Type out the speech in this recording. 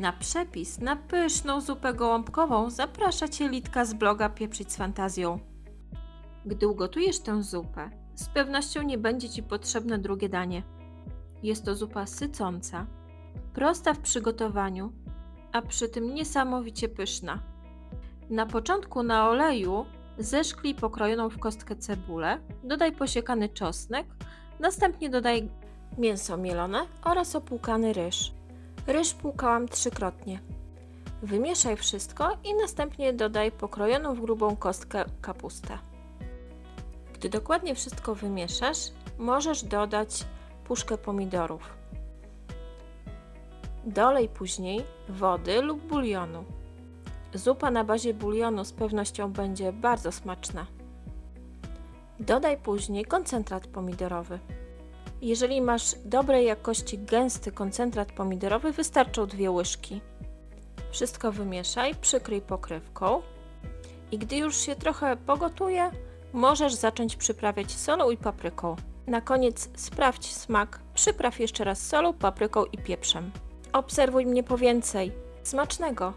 Na przepis na pyszną zupę gołąbkową zaprasza Cię Litka z bloga Pieprzyć z Fantazją. Gdy ugotujesz tę zupę, z pewnością nie będzie Ci potrzebne drugie danie. Jest to zupa sycąca, prosta w przygotowaniu, a przy tym niesamowicie pyszna. Na początku na oleju zeszklij pokrojoną w kostkę cebulę, dodaj posiekany czosnek, następnie dodaj mięso mielone oraz opłukany ryż. Ryż płukałam trzykrotnie. Wymieszaj wszystko i następnie dodaj pokrojoną w grubą kostkę kapustę. Gdy dokładnie wszystko wymieszasz, możesz dodać puszkę pomidorów. Dolej później wody lub bulionu. Zupa na bazie bulionu z pewnością będzie bardzo smaczna. Dodaj później koncentrat pomidorowy. Jeżeli masz dobrej jakości gęsty koncentrat pomidorowy, wystarczą dwie łyżki. Wszystko wymieszaj, przykryj pokrywką i gdy już się trochę pogotuje, możesz zacząć przyprawiać solą i papryką. Na koniec sprawdź smak, przypraw jeszcze raz solą, papryką i pieprzem. Obserwuj mnie po więcej. Smacznego!